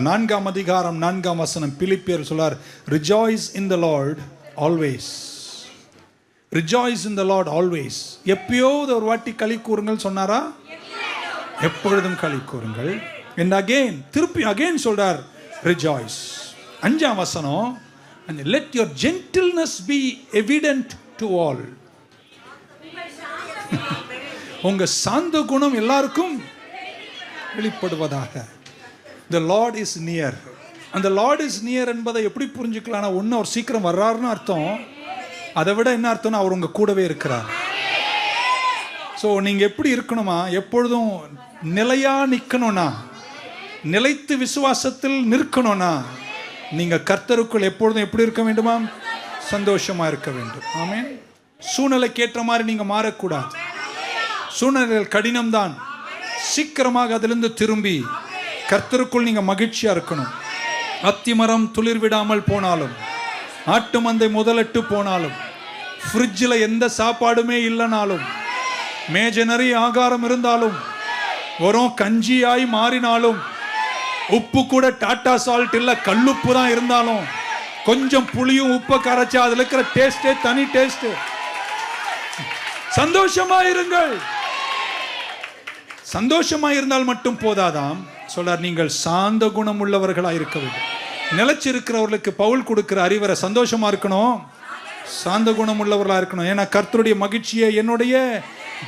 நான்காம் அதிகாரம் நான்காம் வசனம் பிலிப்பியர் சொல்லார் rejoice in the Lord always rejoice in the Lord always எப்பயோது ஒரு வாட்டி களி கூறுங்கள்? சொன்னாரா? எப்பொழுதும் களி கூறுங்கள். என் அகெயின் திருப்பி அகெயின் சொல்றார் ரிஜாய்ஸ் அஞ்சாம் வசனம் and let your gentleness be evident to all உங்க சாந்த குணம் எல்லாருக்கும் வெளிப்படுவதாக. த லார்ட் இஸ் நியர் அந்த லார்ட் இஸ் நியர் என்பதை எப்படி புரிஞ்சுக்கலாம் ஒன்று அவர் சீக்கிரம் வர்றாருன்னு அர்த்தம். அதை விட என்ன அர்த்தம்னா அவர் உங்கள் கூடவே இருக்கிறார். ஸோ நீங்கள் எப்படி இருக்கணுமா? எப்பொழுதும் நிலையாக நிற்கணும்னா நிலைத்து விசுவாசத்தில் நிற்கணும்னா நீங்கள் கர்த்தருக்குள் எப்பொழுதும் எப்படி இருக்க வேண்டுமா? சந்தோஷமாக இருக்க வேண்டும். ஆமென் சூழ்நிலைக்கு ஏற்ற மாதிரி நீங்கள் மாறக்கூடாது. சூழ்நிலைகள் கடினம்தான். சீக்கிரமாக அதிலிருந்து திரும்பி கர்த்தருக்குள் நீங்கள் மகிழ்ச்சியாக இருக்கணும். அத்திமரம் துளிர் விடாமல் போனாலும் ஆட்டு மந்தை முதலட்டு போனாலும் ஃப்ரிட்ஜில் எந்த சாப்பாடுமே இல்லைனாலும் மேஜனரி ஆகாரம் இருந்தாலும் வரும் கஞ்சியாய் மாறினாலும் உப்பு கூட டாட்டா சால்ட் இல்லை கல்லுப்பு தான் இருந்தாலும் கொஞ்சம் புளியும் உப்பை கரைச்சா அதில் இருக்கிற டேஸ்டே தனி டேஸ்ட் சந்தோஷமா இருங்கள். சந்தோஷமாக இருந்தால் மட்டும் போதாதாம். சொல்றார் நீங்கள் சாந்த குணம் உள்ளவர்களாக இருக்க வேண்டும். நிலைச்சிருக்கிறவர்களுக்கு பவுல் கொடுக்கிற அறிவரை சந்தோஷமா இருக்கணும்? சாந்த குணம் உள்ளவர்களா இருக்கணும். ஏன்னா கர்த்தருடைய மகிழ்ச்சியை என்னுடைய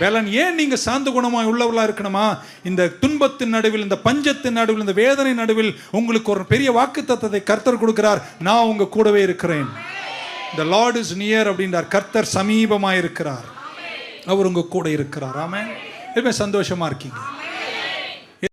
பலன். ஏன் நீங்க சாந்த குணமாய் உள்ளவர்களா இருக்கணுமா? இந்த துன்பத்தின் நடுவில் இந்த பஞ்சத்தின் நடுவில் இந்த வேதனை நடுவில் உங்களுக்கு ஒரு பெரிய வாக்குத்தத்தத்தை கர்த்தர் கொடுக்கிறார். நான் உங்க கூடவே இருக்கிறேன். இந்த லார்ட் இஸ் நியர் அப்படின்றார். கர்த்தர் சமீபமாக இருக்கிறார் அவர் உங்க கூட இருக்கிறார். ஆமாம் எப்பவுமே சந்தோஷமா இருக்கீங்க